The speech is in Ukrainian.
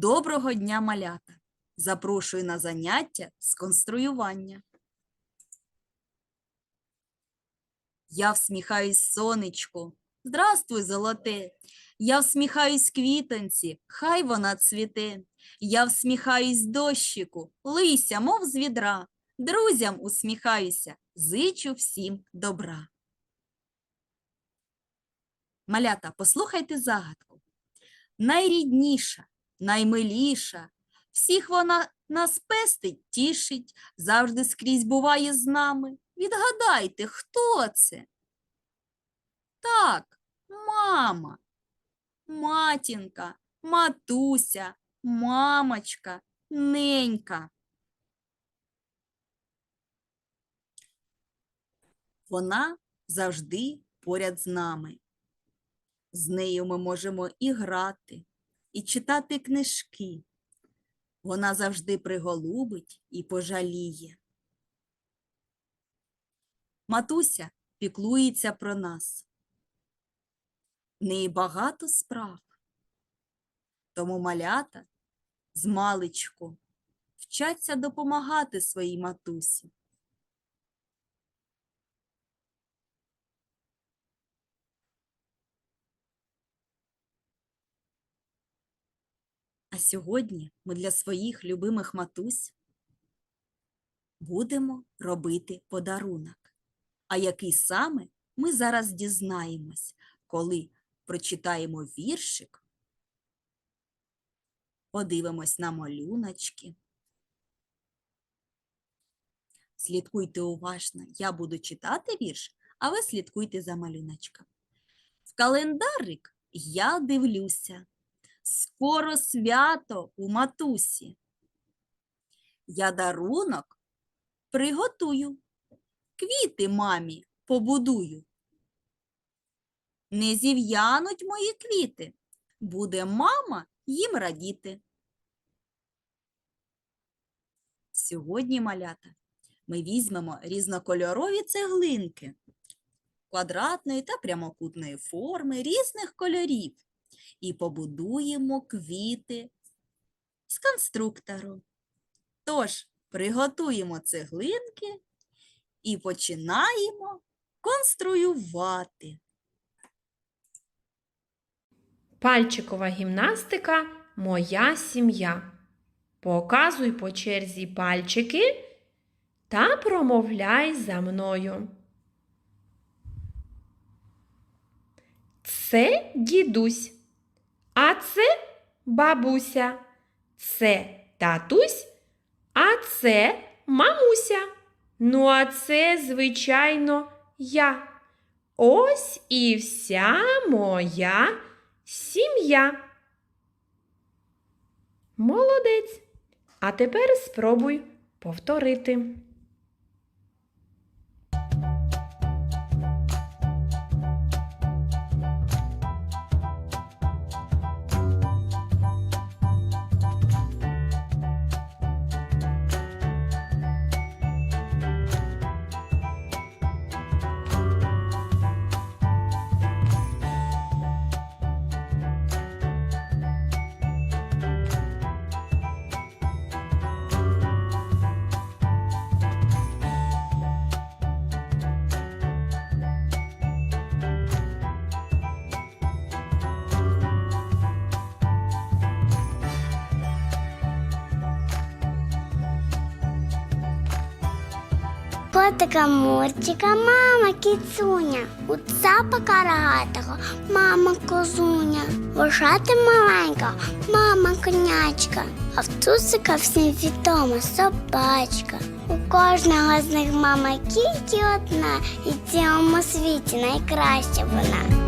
Доброго дня, малята! Запрошую на заняття з конструювання. Я всміхаюсь сонечку. Здравствуй, золоте. Я всміхаюсь квітонці, хай вона цвіте. Я всміхаюсь дощику, лися, мов з відра. Друзям усміхаюся, зичу всім добра. Малята, послухайте загадку. Найрідніша, наймиліша, всіх вона нас пестить, тішить, завжди скрізь буває з нами. Відгадайте, хто це? Так, мама, матінка, матуся, мамочка, ненька. Вона завжди поряд з нами. З нею ми можемо і грати, і читати книжки. Вона завжди приголубить і пожаліє. Матуся піклується про нас. В неї багато справ. Тому малята з маличку вчаться допомагати своїй матусі. Сьогодні ми для своїх любимих матусь будемо робити подарунок. А який саме ми зараз дізнаємось, коли прочитаємо віршик, подивимось на малюночки. Слідкуйте уважно, я буду читати вірш, а ви слідкуйте за малюночком. В календарик я дивлюся. Скоро свято у матусі. Я дарунок приготую, квіти мамі побудую. Не зів'януть мої квіти, буде мама їм радіти. Сьогодні, малята, ми візьмемо різнокольорові цеглинки квадратної та прямокутної форми різних кольорів і побудуємо квіти з конструктору. Тож, приготуємо цеглинки і починаємо конструювати. Пальчикова гімнастика Моя сім'я. Показуй по черзі пальчики та промовляй за мною. Це дідусь, а це бабуся, це татусь, а це мамуся. Ну, а це, звичайно, я. Ось і вся моя сім'я. Молодець. А тепер спробуй повторити. Котика Мурчика, мама кіцуня, у цапа рогатого, мама козуня, вожати маленька, мама конячка, а в цусика всім відома собачка. У кожного з них мама тільки одна, і в цілому світі найкраща вона.